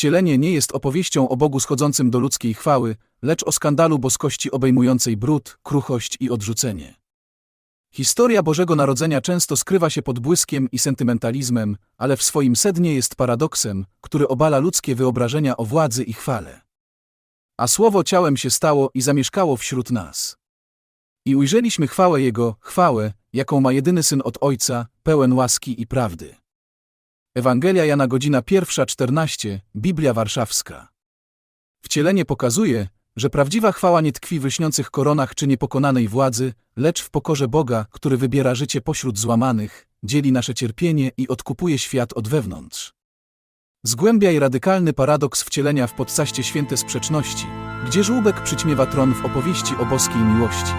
Wcielenie nie jest opowieścią o Bogu schodzącym do ludzkiej chwały, lecz o skandalu boskości obejmującej brud, kruchość i odrzucenie. Historia Bożego Narodzenia często skrywa się pod błyskiem i sentymentalizmem, ale w swoim sednie jest paradoksem, który obala ludzkie wyobrażenia o władzy i chwale. A słowo ciałem się stało i zamieszkało wśród nas. I ujrzeliśmy chwałę Jego, chwałę, jaką ma jedyny Syn od Ojca, pełen łaski i prawdy. Ewangelia Jana godzina pierwsza 14, Biblia Warszawska. Wcielenie pokazuje, że prawdziwa chwała nie tkwi w lśniących koronach czy niepokonanej władzy, lecz w pokorze Boga, który wybiera życie pośród złamanych, dzieli nasze cierpienie i odkupuje świat od wewnątrz. Zgłębiaj radykalny paradoks wcielenia w podcaście Święte Sprzeczności, gdzie żółbek przyćmiewa tron w opowieści o boskiej miłości.